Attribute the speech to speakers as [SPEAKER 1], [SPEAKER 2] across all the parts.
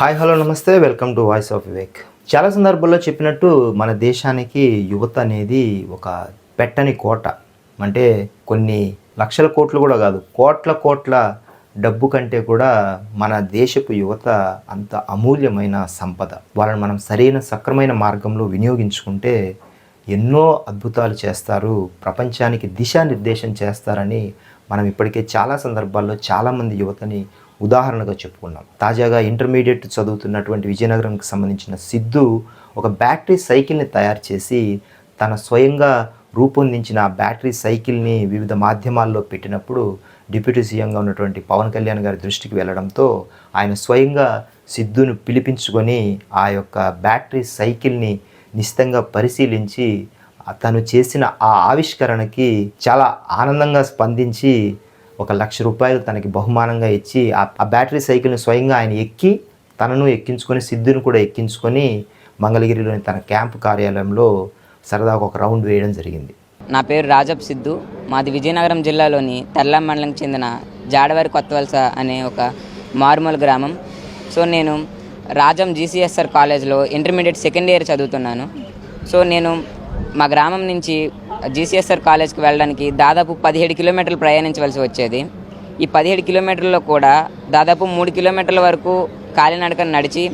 [SPEAKER 1] Hi hello నమస్తే. Welcome to voice of Vivek. చాలా సందర్భాల్లో చెప్పినట్టు మన దేశానికి యువత అనేది ఒక పెట్టని కోట. అంటే కొన్ని లక్షల కోట్లు కూడా కాదు కోట్ల కోట్ల డబ్బు కంటే కూడా మన దేశపు యువత అంత అమూల్యమైన సంపద. వాళ్ళని మనం సరైన సక్రమైన మార్గంలో వినియోగించుకుంటే ఎన్నో అద్భుతాలు చేస్తారు ప్రపంచానికి దిశానిర్దేశం చేస్తారని మనం ఇప్పటికే చాలా సందర్భాల్లో చాలామంది యువతని ఉదాహరణగా చెప్పుకున్నాం. తాజాగా ఇంటర్మీడియట్ చదువుతున్నటువంటి విజయనగరంకి సంబంధించిన సిద్ధు ఒక బ్యాటరీ సైకిల్ని తయారు చేసి తన స్వయంగా రూపొందించిన ఆ బ్యాటరీ సైకిల్ని వివిధ మాధ్యమాల్లో పెట్టినప్పుడు డిప్యూటీ సీఎంగా ఉన్నటువంటి పవన్ కళ్యాణ్ గారి దృష్టికి వెళ్ళడంతో ఆయన స్వయంగా సిద్ధును పిలిపించుకొని ఆ యొక్క బ్యాటరీ సైకిల్ని నిశితంగా పరిశీలించి తను చేసిన ఆ ఆవిష్కరణకి చాలా ఆనందంగా స్పందించి ఒక లక్ష రూపాయలు తనకి బహుమానంగా ఇచ్చి ఆ బ్యాటరీ సైకిల్ని స్వయంగా ఆయన ఎక్కి తనను ఎక్కించుకొని సిద్ధుని కూడా ఎక్కించుకొని మంగళగిరిలోని తన క్యాంపు కార్యాలయంలో సరదాగా ఒక రౌండ్ వేయడం జరిగింది.
[SPEAKER 2] నా పేరు రాజప్ సిద్ధు. మాది విజయనగరం జిల్లాలోని తెల్ల మండలంకి చెందిన జాడవారి కొత్తవలస అనే ఒక మారుమూల గ్రామం. సో నేను రాజం జీసీఎస్ఆర్ కాలేజ్లో ఇంటర్మీడియట్ సెకండ్ ఇయర్ చదువుతున్నాను. సో నేను మా గ్రామం నుంచి జీసీఎస్ఆర్ కాలేజ్కి వెళ్ళడానికి దాదాపు పదిహేడు కిలోమీటర్లు ప్రయాణించవలసి వచ్చేది. ఈ పదిహేడు కిలోమీటర్లలో కూడా దాదాపు మూడు కిలోమీటర్ల వరకు కాలినడక నడిచి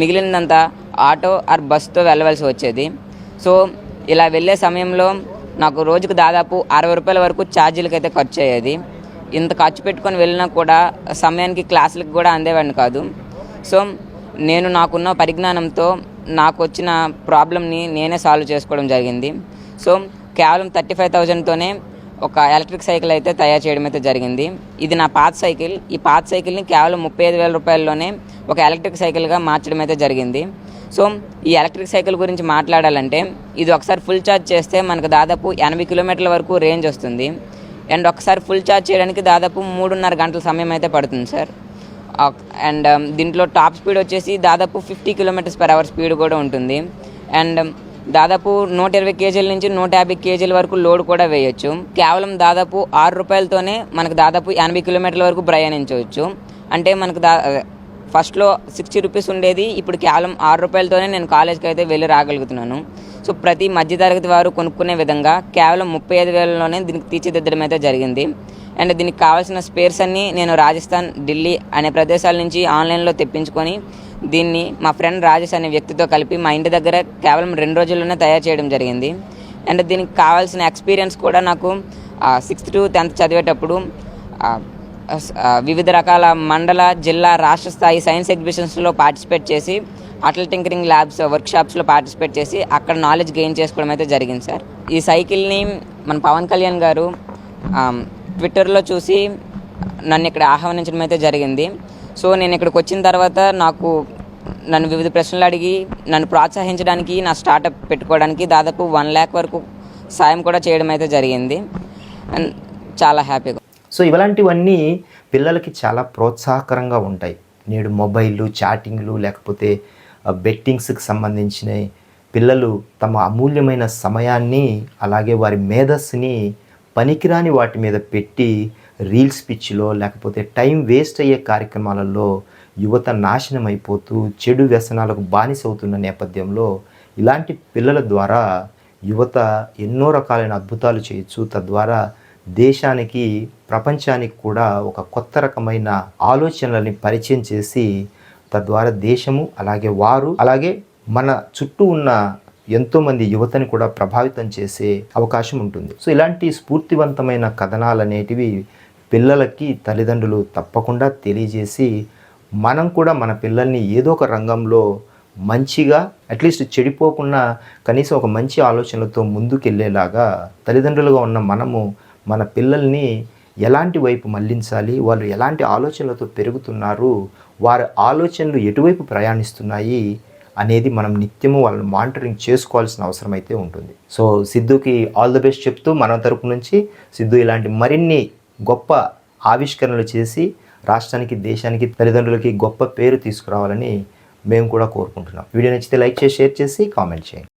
[SPEAKER 2] మిగిలినంతా ఆటో ఆర్ బస్తో వెళ్ళవలసి వచ్చేది. సో ఇలా వెళ్ళే సమయంలో నాకు రోజుకు దాదాపు అరవై రూపాయల వరకు ఛార్జీలకు అయితే ఖర్చు అయ్యేది ఇంత ఖర్చు పెట్టుకొని వెళ్ళినా కూడా సమయానికి క్లాసులకు కూడా అందేవాడిని కాదు. సో నేను నాకున్న పరిజ్ఞానంతో నాకు వచ్చిన ప్రాబ్లమ్ని నేనే సాల్వ్ చేసుకోవడం జరిగింది. సో కేవలం థర్టీ ఫైవ్ థౌజండ్తోనే ఒక ఎలక్ట్రిక్ సైకిల్ అయితే తయారు చేయడం అయితే జరిగింది. ఇది నా పాత సైకిల్. ఈ పాత సైకిల్ని కేవలం ముప్పై ఐదు వేల రూపాయల్లోనే ఒక ఎలక్ట్రిక్ సైకిల్గా మార్చడం అయితే జరిగింది. సో ఈ ఎలక్ట్రిక్ సైకిల్ గురించి మాట్లాడాలంటే ఇది ఒకసారి ఫుల్ ఛార్జ్ చేస్తే మనకు దాదాపు ఎనభై కిలోమీటర్ల వరకు రేంజ్ వస్తుంది. అండ్ ఒకసారి ఫుల్ ఛార్జ్ చేయడానికి దాదాపు మూడున్నర గంటల సమయం అయితే పడుతుంది సార్. అండ్ దీంట్లో టాప్ స్పీడ్ వచ్చేసి దాదాపు fifty kilometres per hour speed కూడా ఉంటుంది. అండ్ దాదాపు నూట ఇరవై కేజీల నుంచి నూట యాభై కేజీల వరకు లోడ్ కూడా వేయొచ్చు. కేవలం దాదాపు ఆరు రూపాయలతోనే మనకు దాదాపు ఎనభై కిలోమీటర్ల వరకు ప్రయాణించవచ్చు. అంటే మనకు దా ఫస్ట్లో సిక్స్టీ రూపీస్ ఉండేది ఇప్పుడు కేవలం ఆరు రూపాయలతోనే నేను కాలేజ్కి అయితే వెళ్ళి రాగలుగుతున్నాను. సో ప్రతి మధ్యతరగతి వారు కొనుక్కునే విధంగా కేవలం ముప్పై ఐదు వేలలోనే దీనికి తీర్చిదిద్దడం అయితే జరిగింది. అండ్ దీనికి కావాల్సిన స్పేర్స్ అన్నీ నేను రాజస్థాన్ ఢిల్లీ అనే ప్రదేశాల నుంచి ఆన్లైన్లో తెప్పించుకొని దీన్ని మా ఫ్రెండ్ రాజేష్ అనే వ్యక్తితో కలిపి మా ఇంటి దగ్గర కేవలం రెండు రోజుల్లోనే తయారు చేయడం జరిగింది. అండ్ దీనికి కావాల్సిన ఎక్స్పీరియన్స్ కూడా నాకు సిక్స్త్ టు టెన్త్ చదివేటప్పుడు వివిధ రకాల మండల జిల్లా రాష్ట్ర స్థాయి సైన్స్ ఎగ్జిబిషన్స్లో పార్టిసిపేట్ చేసి అటల్ టింకరింగ్ ల్యాబ్స్ వర్క్షాప్స్లో పార్టిసిపేట్ చేసి అక్కడ నాలెడ్జ్ గెయిన్ చేసుకోవడం అయితే జరిగింది సార్. ఈ సైకిల్ని మన పవన్ కళ్యాణ్ గారు ట్విట్టర్లో చూసి నన్ను ఇక్కడ ఆహ్వానించడం అయితే జరిగింది. సో నేను ఇక్కడికి వచ్చిన తర్వాత నాకు నన్ను వివిధ ప్రశ్నలు అడిగి నన్ను ప్రోత్సహించడానికి నా స్టార్టప్ పెట్టుకోవడానికి దాదాపు వన్ ల్యాక్ వరకు సాయం కూడా చేయడం అయితే జరిగింది. అండ్ చాలా హ్యాపీగా
[SPEAKER 1] సో ఇలాంటివన్నీ పిల్లలకి చాలా ప్రోత్సాహకరంగా ఉంటాయి. నేడు మొబైల్లు చాటింగ్లు లేకపోతే బెట్టింగ్స్కి సంబంధించిన పిల్లలు తమ అమూల్యమైన సమయాన్ని అలాగే వారి మేధస్సుని పనికిరాని వాటి మీద పెట్టి రీల్స్ పిచ్చిలో లేకపోతే టైం వేస్ట్ అయ్యే కార్యక్రమాలలో యువత నాశనం అయిపోతూ చెడు వ్యసనాలకు బానిసవుతున్న నేపథ్యంలో ఇలాంటి పిల్లల ద్వారా యువత ఎన్నో రకాలైన అద్భుతాలు చేయొచ్చు. తద్వారా దేశానికి ప్రపంచానికి కూడా ఒక కొత్త రకమైన ఆలోచనలని పరిచయం చేసి తద్వారా దేశము అలాగే వారు అలాగే మన చుట్టూ ఉన్న ఎంతోమంది యువతని కూడా ప్రభావితం చేసే అవకాశం ఉంటుంది. సో ఇలాంటి స్ఫూర్తివంతమైన కథనాలు అనేటివి పిల్లలకి తల్లిదండ్రులు తప్పకుండా తెలియజేసి మనం కూడా మన పిల్లల్ని ఏదో ఒక రంగంలో మంచిగా అట్లీస్ట్ చెడిపోకుండా కనీసం ఒక మంచి ఆలోచనలతో ముందుకెళ్ళేలాగా తల్లిదండ్రులుగా ఉన్న మనము మన పిల్లల్ని ఎలాంటి వైపు మళ్ళించాలి వాళ్ళు ఎలాంటి ఆలోచనలతో పెరుగుతున్నారు వారి ఆలోచనలు ఎటువైపు ప్రయాణిస్తున్నాయి అనేది మనం నిత్యము వాళ్ళని మానిటరింగ్ చేసుకోవాల్సిన అవసరం అయితే ఉంటుంది. సో సిద్ధుకి ఆల్ ద బెస్ట్ చెప్తూ మన తరపు నుంచి సిద్ధు ఇలాంటి మరిన్ని గొప్ప ఆవిష్కరణలు చేసి రాష్ట్రానికి దేశానికి తల్లిదండ్రులకి గొప్ప పేరు తీసుకురావాలని మేము కూడా కోరుకుంటున్నాం. వీడియో నచ్చితే లైక్ చేసి షేర్ చేసి కామెంట్ చేయండి.